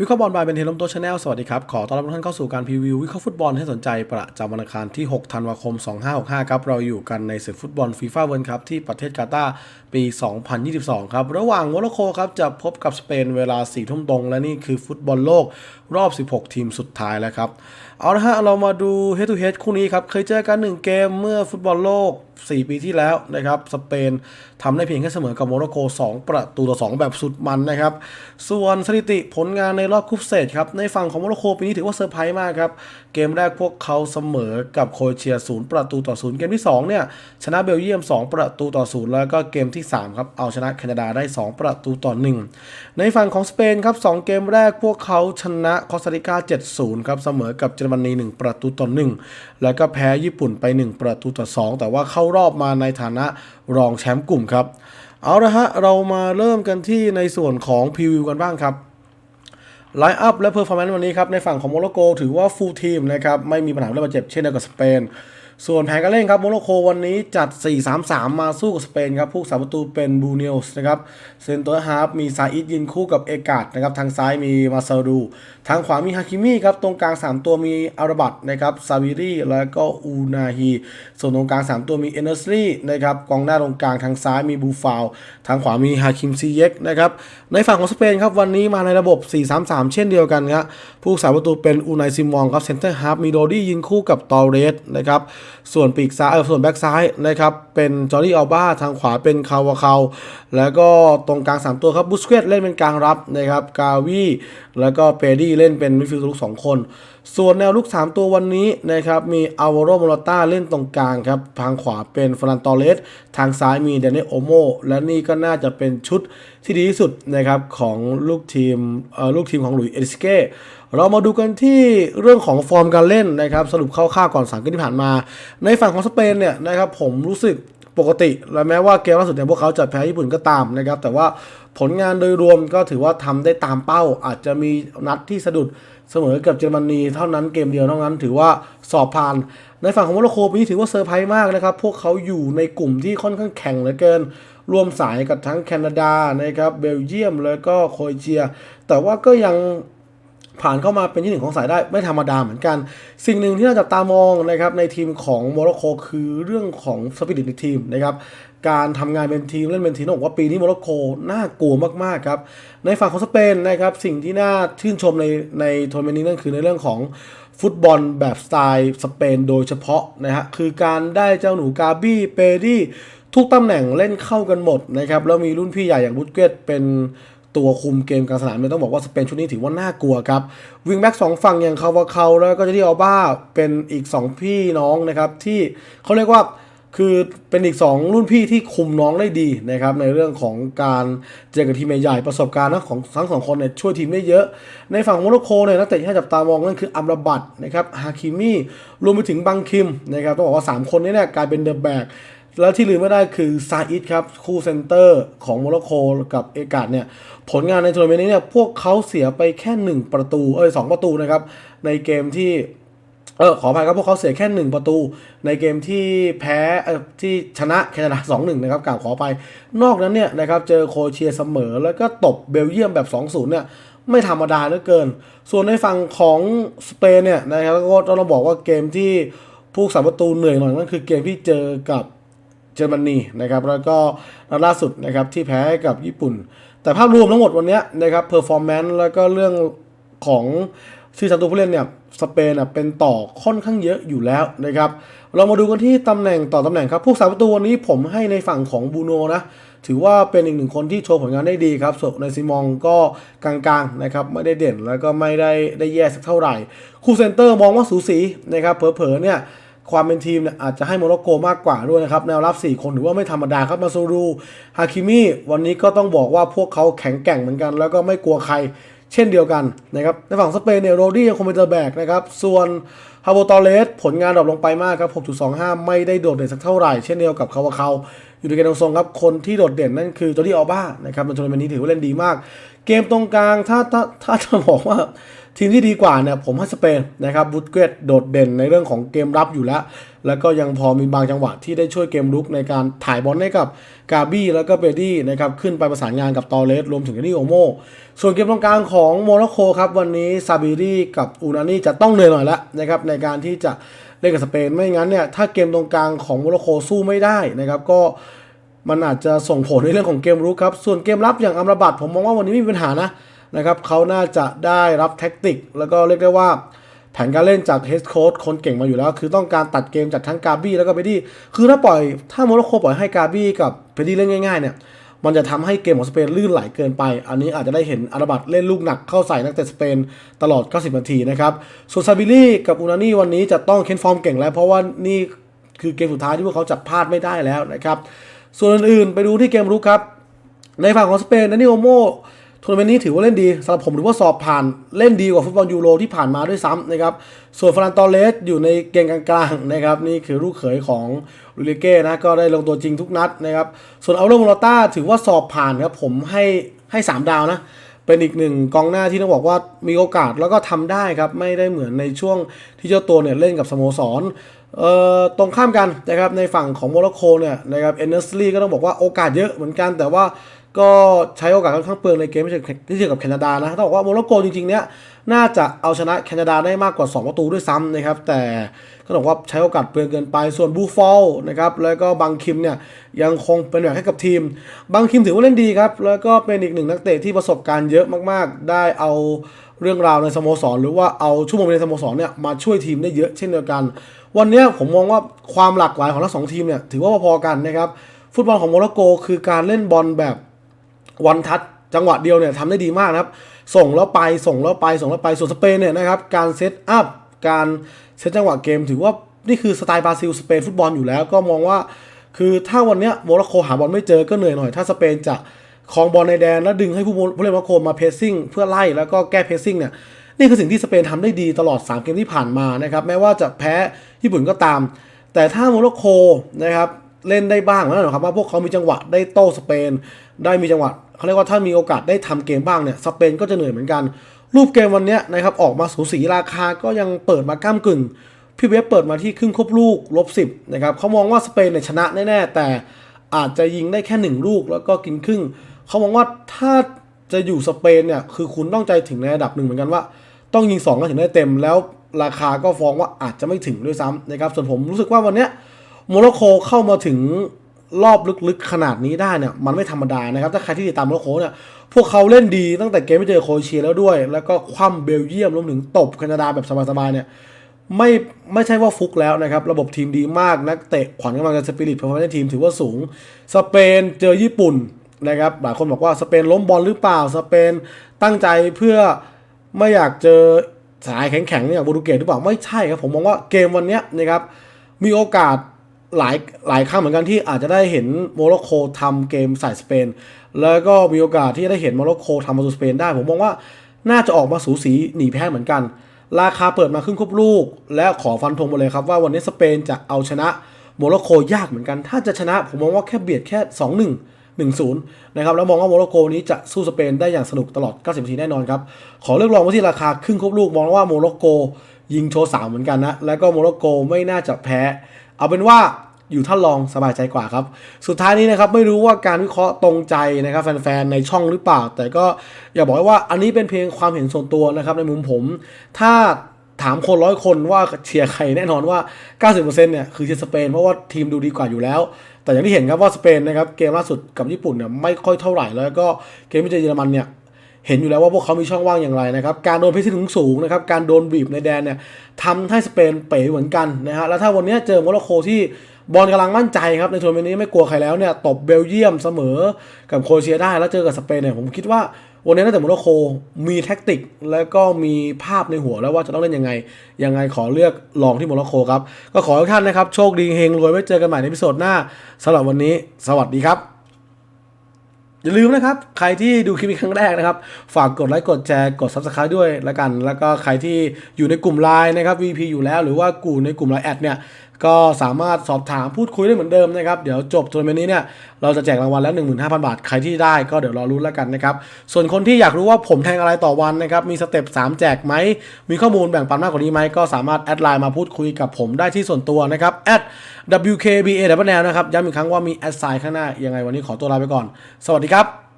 วิเคราะห์บอลบายเป็นเทนลมโตชาแนลสวัสดีครับ ขอต้อนรับทุกท่านเข้าสู่การพรีวิววิเคราะห์ฟุตบอลให้สนใจประจำวันอังคารที่ 6 ธันวาคม 2565 ครับ เราอยู่กันในศึกฟุตบอลฟีฟ่าเวิลด์คัพที่ประเทศกาตาร์ปี 2022 ครับ ระหว่างโมร็อกโกครับ จะพบกับสเปนเวลา 4 ทุ่มตรง และนี่คือฟุตบอลโลกรอบ 16 ทีมสุดท้ายแล้วครับ เอาละฮะเรามาดู head to head คู่นี้ครับเคยเจอกัน 1 เกมเมื่อฟุตบอลโลก4 ปีที่แล้วนะครับสเปนทำได้เพียงแค่เสมอกับโมร็อกโก 2 ประตูต่อ 2 แบบสุดมันนะครับ ส่วนสถิติผลงานในรอบกรุ๊ปเตจครับ ในฝั่งของโมร็อกโกปีนี้ถือว่าเซอร์ไพรส์มากครับ เกมแรกพวกเขาเสมอกับโครเอเชีย 0 ประตูต่อ 0 เกมที่ 2 เนี่ย ชนะเบลเยียม 2 ประตูต่อ 0 แล้วก็เกมที่ 3 ครับ เอาชนะแคนาดาได้ 2 ประตูต่อ 1 ในฝั่งของสเปนครับ 2 เกมแรกพวกเขาชนะคอสตาริกา 7-0 ครับเสมอกับเยอรมนี 1 ประตูต่อ 1 แล้วก็แพ้ญี่ปุ่นไป 1 ประตูต่อ 2 แต่ว่าเข้ารอบมาในฐานะรองแชมป์กลุ่มครับ เอาละฮะ เรามาเริ่มกันที่ในส่วนของพรีวิวกันบ้างครับไลน์อัพและเพอร์ฟอร์แมนซ์วันนี้ครับ ในฝั่งของโมร็อกโกถือว่าฟูลทีมนะครับ ไม่มีปัญหาเรื่องบาดเจ็บเช่นเดียวกับสเปน ส่วนแผนการเล่นครับโมร็อกโกวันนี้จัด 4-3-3 มาสู้กับสเปนครับผู้สาประตูเป็นบูเนลส์นะครับเซนเตอร์ฮาร์ฟมีซาอิดยินคู่กับเอกาดนะครับทางซ้ายมีมาซาดู ทางขวามีฮาคิมิครับตรงกลาง 3 ตัวมีอาราบัตนะครับซาวิรีแล้วก็อูนาฮีส่วนตรงกลาง 3 ตัวมีเอเนอร์สลีนะครับกองหน้าตรงกลางทางซ้ายมีบูฟาวทางขวามีฮาคิมซีเยกนะครับในฝั่งของสเปนครับวันนี้มาในระบบ 4-3-3 เช่นเดียวกันครับผู้สาประตูเป็นอูนายซิมองครับเซนเตอร์ฮาร์ฟมีโดดี้ยิงคู่กับตอเรสนะครับส่วนปีกซ้ายเออส่วนแบ็กซ้ายนะครับเป็นจอร์ดี้อัลบาทางขวาเป็นคาวาคาแล้วก็ตรงกลาง 3 ตัวครับบุสเควตเล่นเป็นกลางรับนะครับกาวีแล้วก็เปดี้เล่นเป็นมิดฟิลด์ลุกสองคน ส่วนแนวลุก 3 ตัววันนี้นะครับมีอาวาโรโมลต้าเล่นตรงกลางครับ ทางขวาเป็นฟรันตอเลส ทางซ้ายมีเดนเนโอโมและนี่ก็น่าจะเป็นชุดที่ดีที่สุดนะครับของลูกทีมลูกทีมของหลุยส์เอริสเก้เรามาดูกันที่เรื่องของฟอร์มการเล่นนะครับสรุปคร่าวๆก่อนสามเกมที่ผ่านมา ในฝั่งของสเปนเนี่ยนะครับผมรู้สึกปกติ และแม้ว่าเกมล่าสุดเนี่ยพวกเขาจะแพ้ญี่ปุ่นก็ตามนะครับแต่ว่าผลงานโดยรวมก็ถือว่าทำได้ตามเป้าอาจจะมีนัดที่สะดุด เสมอกับเยอรมนีเท่านั้นเกมเดียวเท่านั้นถือว่าสอบผ่าน ในฝั่งของโมร็อกโกปีนี้ถือว่าเซอร์ไพรส์มากนะครับ พวกเขาอยู่ในกลุ่มที่ค่อนข้างแข่งเหลือเกินรวมสายกับทั้งแคนาดานะครับเบลเยียมแล้วก็โครเอเชีย แต่ว่าก็ยัง ผ่านเข้ามาเป็นที่หนึ่งของสายได้ไม่ธรรมดาเหมือนกัน สิ่งหนึ่งที่น่าจับตามองนะครับในทีมของโมร็อกโกคือเรื่องของสปิริตในทีมนะครับการทำงานเป็นทีมเล่นเป็นทีมต้องบอกว่าปีนี้โมร็อกโกน่ากลัวมากๆครับในฝั่งของสเปนนะครับสิ่งที่น่าชื่นชมในในทัวร์นาเมนต์นี้นั่นคือในเรื่องของฟุตบอลแบบสไตล์สเปนโดยเฉพาะนะฮะคือการได้เจ้าหนูกาบี้เปดี้ทุกตำแหน่งเล่นเข้ากันหมดนะครับแล้วมีรุ่นพี่ใหญ่อย่างบุตเกตเป็น ตัวคุมเกมกลางสนามเนี่ยต้องบอกว่าสเปนชุดนี้ถือว่าน่ากลัวครับวิงแบ็กสองฝั่งอย่างคาวาเคาแล้วก็เจที่อัลบ้าเป็นอีก 2 พี่น้องนะครับที่เขาเรียกว่าคือเป็นอีก 2 รุ่นพี่ที่คุมน้องได้ดีนะครับในเรื่องของการเจอกับทีมใหญ่ประสบการณ์นะของทั้งสองคนเนี่ยช่วยทีมได้เยอะ ในฝั่งโมร็อกโกเนี่ยนักเตะที่ให้จับตามองนั่นคืออัมรบัตนะครับฮาคิมี่รวมไปถึงบังคิมนะครับต้องบอกว่า 3 คนนี้เนี่ยกลายเป็นเดอะแบก แล้วที่ลืมไม่ได้คือซาอิดครับคู่เซนเตอร์ของโมร็อกโกกับเอกาดเนี่ยผลงานในทัวร์นาเมนต์นี้เนี่ยพวกเขาเสียไปแค่ 1 ประตูเอ้ยสประตูนะครับในเกมที่เออขออภัยครับพวกเขาเสียแค่ 1 ประตู ในเกมที่แพ้เออที่ชนะแคนาดา2-1นะครับกล่าวขอไปนอกนั้นเนี่ยนะครับเจอโครเอเชียเสมอ แล้วก็ตบเบลเยียมแบบ 2-0เนี่ยไม่ธรรมดาเหลือเกิน ส่วนในฝั่งของสเปนเนี่ยนะครับก็ต้องบอกว่าเกมที่ผู้สาประตูเหนื่อยหน่อยนั่นคือเกมที่เจอกับ เยอรมนีนะครับแล้วก็นัดล่าสุดนะครับที่แพ้กับญี่ปุ่น แต่ภาพรวมทั้งหมดวันนี้นะครับเพอร์ฟอร์แมนซ์แล้วก็เรื่องของชื่อสามตัวผู้เล่นเนี่ยสเปนอะเป็นต่อค่อนข้างเยอะอยู่แล้วนะครับเรามาดูกันที่ตำแหน่งต่อตำแหน่งครับผู้สาประตูวันนี้ผมให้ในฝั่งของบูโนนะถือว่าเป็นอีกหนึ่งคนที่โชว์ผลงานได้ดีครับส่วนในซิมองก็กลางๆนะครับไม่ได้เด่นแล้วก็ไม่ได้ได้แย่สักเท่าไหร่ คู่เซนเตอร์มองว่าสูสีนะครับเผลอๆเนี่ย ความเป็นทีมเนี่ยอาจจะให้โมร็อกโกมากกว่าด้วยนะครับแนวรับ 4 คนถือว่าไม่ธรรมดาครับมาซูรูฮาคิมิวันนี้ก็ต้องบอกว่าพวกเขาแข็งแกร่งเหมือนกัน แล้วก็ไม่กลัวใครเช่นเดียวกันนะครับในฝั่งสเปนเนี่ยโรดี้ยังคงเป็นตัวแบกนะครับส่วนฮาโบตอเลสผลงานดรอปลงไปมากครับ 6.25 ไม่ได้โดดเด่นสักเท่าไหร่ เช่นเดียวกับคาวาเขาอยู่ในเกมทรงครับ คนที่โดดเด่นนั่นคือจอร์ดี้อัลบ้านะครับในทัวร์นาเมนต์นี้ถือว่าเล่นดีมาก เกมตรงกลางถ้าถ้าถ้าจะบอกว่าทีมที่ดีกว่าเนี่ยผมให้สเปนนะครับบุตเกตโดดเด่นในเรื่องของเกมรับอยู่แล้ว แล้วก็ยังพอมีบางจังหวะที่ได้ช่วยเกมรุกในการถ่ายบอลให้กับกาบี้แล้วก็เบดี้นะครับขึ้นไปประสานงานกับตอเลสรวมถึงนี่โอโมส่วนเกมตรงกลางของโมร็อกโกครับวันนี้ซาบิรีกับอูนานี่จะต้องเหนื่อยหน่อยละนะครับในการที่จะเล่นกับสเปนไม่งั้นเนี่ยถ้าเกมตรงกลางของโมร็อกโกสู้ไม่ได้นะครับก็ มันอาจจะส่งผลในเรื่องของเกมรุกครับ ส่วนเกมรับอย่างอัมราบัตผมมองว่าวันนี้ไม่มีปัญหานะนะครับเขาน่าจะได้รับแท็กติก แล้วก็เรียกได้ว่าแผนการเล่นจากเฮดโค้ชคนเก่งมาอยู่แล้ว คือต้องการตัดเกมจากทั้งกาบี้แล้วก็เบดี้คือถ้าปล่อยถ้าโมร็อกโกปล่อยให้กาบี้กับเบดี้เล่นง่ายๆเนี่ยมันจะทำให้เกมของสเปนลื่นไหลเกินไป อันนี้อาจจะได้เห็นอาราบัตเล่นลูกหนักเข้าใส่นักเตะสเปนตลอด 90 นาทีนะครับส่วนซาบิลี่กับอูนานี่วันนี้จะต้องเค้นฟอร์มเก่งแล้ว เพราะว่านี่คือเกมสุดท้ายที่พวกเขาจะพลาดไม่ได้แล้วนะครับ ส่วนอื่นๆ ไปดูที่เกมรุกครับ ในฝั่งของสเปนดานิโอโมทัวร์นาเมนต์นี้ถือว่าเล่นดีสำหรับผมถือว่าสอบผ่านเล่นดีกว่าฟุตบอลยูโรที่ผ่านมาด้วยซ้ำนะครับส่วนฟรานตอเลสอยู่ในเกมกลางๆนะครับนี่คือลูกเขยของลูริเก้นะก็ได้ลงตัวจริงทุกนัดนะครับส่วนอัลโรมลต้าถือว่าสอบผ่านครับผมให้ให้ 3 ดาวนะเป็นอีกหนึ่งกองหน้าที่ต้องบอกว่ามีโอกาสแล้วก็ทำได้ครับ ไม่ได้เหมือนในช่วงที่เจ้าตัวเนี่ยเล่นกับสโมสรเอ่อ ตรงข้ามกันนะครับในฝั่งของโมร็อกโกเนี่ยนะครับเอนเนสลีก็ต้องบอกว่าโอกาสเยอะเหมือนกัน แต่ว่าก็ใช้โอกาสค่อนข้างเปลืองในเกมที่เจอที่เจอกับแคนาดานะต้องบอกว่าโมร็อกโกจริงๆเนี่ยน่าจะเอาชนะแคนาดาได้มากกว่า 2 ประตูด้วยซ้ำนะครับ แต่ก็ต้องบอกว่าใช้โอกาสเปลืองเกินไปส่วนบูฟอลนะครับแล้วก็บังคิมเนี่ยยังคงเป็นแบบให้กับทีม บังคิมถือว่าเล่นดีครับ แล้วก็เป็นอีกหนึ่งนักเตะที่ประสบการณ์เยอะมากๆ ได้เอา เรื่องราวในสโมสร หรือว่าเอาชั่วโมงในสโมสรเนี่ยมาช่วยทีมได้เยอะเช่นเดียวกัน วันนี้ผมมองว่าความหลากหลายของทั้งสองทีมเนี่ยถือว่าพอๆกันนะครับฟุตบอลของโมร็อกโกคือการเล่นบอลแบบวันทัชจังหวะเดียวเนี่ยทำได้ดีมากนะครับ ส่งแล้วไปส่งแล้วไปส่งแล้วไปส่วนสเปนเนี่ยนะครับการเซตอัพการเซตจังหวะเกม ถือว่านี่คือสไตล์บราซิลสเปนฟุตบอลอยู่แล้วก็มองว่า คือถ้าวันนี้โมร็อกโกหาบอลไม่เจอก็เหนื่อยหน่อย ถ้าสเปนจะ ครองบอลในแดนแล้วดึงให้ผู้ผู้เล่นโมร็อกโกมาเพสซิ่งเพื่อไล่แล้วก็แก้เพสซิ่งเนี่ยนี่คือสิ่งที่สเปนทำได้ดีตลอด 3 เกมที่ผ่านมานะครับแม้ว่าจะแพ้ญี่ปุ่นก็ตาม แต่ถ้าโมร็อกโกนะครับเล่นได้บ้างนั่นหมายความว่าพวกเขามีจังหวะได้โต้สเปน ได้มีจังหวะเขาเรียกว่าถ้ามีโอกาสได้ทำเกมบ้างเนี่ยสเปนก็จะเหนื่อยเหมือนกัน รูปเกมวันนี้นะครับออกมาสูสีราคาก็ยังเปิดมาก้ามกึ่งพี่เวฟเปิดมาที่ครึ่งครบลูกลบสิบนะครับเขามองว่าสเปนเนี่ยชนะแน่ๆแต่อาจจะยิงได้แค่หนึ่งลูกแล้วก็กินครึ่ง เขามองว่าถ้าจะอยู่สเปนเนี่ยคือคุณต้องใจถึงในระดับหนึ่งเหมือนกันว่า ต้องยิง2ก็ถึงได้เต็ม แล้วราคาก็ฟ้องว่าอาจจะไม่ถึงด้วยซ้ำนะครับส่วนผมรู้สึกว่าวันเนี้ยโมร็อกโกเข้ามาถึงรอบลึกๆขนาดนี้ได้เนี่ยมันไม่ธรรมดานะครับ ถ้าใครที่ติดตามโมร็อกโกเนี่ยพวกเขาเล่นดีตั้งแต่เกมที่เจอโคเอเชียแล้วด้วย แล้วก็คว่ำเบลเยียมรวมถึงตบแคนาดาแบบสบายๆเนี่ยไม่ไม่ใช่ว่าฟุกแล้วนะครับ ระบบทีมดีมาก นักเตะขวัญกำลังใจสปิริตเพอร์ฟอร์แมนซ์ทีมถือว่าสูง สเปนเจอญี่ปุ่น นะครับหลายคนบอกว่าสเปนล้มบอลหรือเปล่าสเปนตั้งใจเพื่อไม่อยากเจอสายแข็งๆเนี่ยโปรตุเกสหรือเปล่าไม่ใช่ครับผมมองว่าเกมวันนี้นะครับมีโอกาสหลายหลายครั้งเหมือนกันที่อาจจะได้เห็นโมร็อกโกทำเกมใส่สเปน แล้วก็มีโอกาสที่จะได้เห็นโมร็อกโกทำประตูสเปนได้ ผมมองว่าน่าจะออกมาสูสีหนีแพ้เหมือนกัน ราคาเปิดมาครึ่งครบลูก และขอฟันธงไปเลยครับว่าวันนี้สเปนจะเอาชนะโมร็อกโกยากเหมือนกัน ถ้าจะชนะผมมองว่าแค่เบียดแค่ 2-1 1-0นะครับแล้วมองว่าโมร็อกโกนี้จะสู้สเปนได้อย่างสนุกตลอด 90นาทีแน่นอนครับ ขอเลือกลองไว้ที่ราคาครึ่งครบลูกมองว่าโมร็อกโก ยิงโชว์สามเหมือนกันนะ แล้วก็โมร็อกโกไม่น่าจะแพ้ เอาเป็นว่าอยู่ท่านลองสบายใจกว่าครับ สุดท้ายนี้นะครับไม่รู้ว่าการวิเคราะห์ตรงใจนะครับแฟนๆในช่องหรือเปล่า แต่ก็อย่าบอกว้ว่าอันนี้เป็นเพียงความเห็นส่วนตัวนะครับในมุมผม ถ้าถามคนร้อยคนว่าเชียร์ใครแน่นอนว่า 90%เนี่ยคือเชียร์สเปนเพราะว่าทีมดูดีกว่าอยู่แล้ว แต่อย่างที่เห็นครับว่าสเปนนะครับเกมล่าสุดกับญี่ปุ่นเนี่ยไม่ค่อยเท่าไหร่แล้วก็เกมที่เจอเยอรมันเนี่ยเห็นอยู่แล้วว่าพวกเขามีช่องว่างอย่างไรนะครับ การโดนเพชรถึงสูงนะครับ การโดนบีบในแดนเนี่ยทำให้สเปนเป๋เหมือนกันนะฮะ แล้วถ้าวันนี้เจอโมร็อกโกที่บอลกำลังมั่นใจครับ ในทัวร์นาเมนต์นี้ไม่กลัวใครแล้วเนี่ย ตบเบลเยียมเสมอกับโครเอเชียได้ แล้วเจอกับสเปนเนี่ย ผมคิดว่า วันนี้น่าจะโมร็อกโกมีแท็กติก แล้วก็มีภาพในหัวแล้วว่าจะต้องเล่นยังไง ยังไงขอเลือกลองที่โมร็อกโกครับ ก็ขอให้ทุกท่านนะครับ โชคดีเฮงรวยไว้เจอกันใหม่ในพิโซดหน้าสำหรับวันนี้สวัสดีครับอย่าลืมนะครับ ใครที่ดูคลิปนี้ครั้งแรกนะครับ ฝากกดไลค์กดแชร์กด Subscribe ด้วยละกัน แล้วก็ใครที่อยู่ในกลุ่มไลน์นะครับ VP อยู่แล้ว หรือว่ากลุ่มในกลุ่มไลน์แอดเนี่ย ก็สามารถสอบถามพูดคุยได้เหมือนเดิมนะครับ เดี๋ยวจบทัวร์นาเมนต์นี้เนี่ยเราจะแจกรางวัลแล้ว15,000 บาท ใครที่ได้ก็เดี๋ยวรอรุ้นแล้วกันนะครับ ส่วนคนที่อยากรู้ว่าผมแทงอะไรต่อวันนะครับ มีสเต็ป3 แจกไหม มีข้อมูลแบ่งปันมากกว่านี้ไหม ก็สามารถแอดไลน์มาพูดคุยกับผมได้ที่ส่วนตัวนะครับ WKBA ดับบแนวนะครับย้ำอีกครั้งว่ามีแอดไซน์ข้างหน้ายังไงวันนี้ขอตัวลาไปก่อน สวัสดีครับ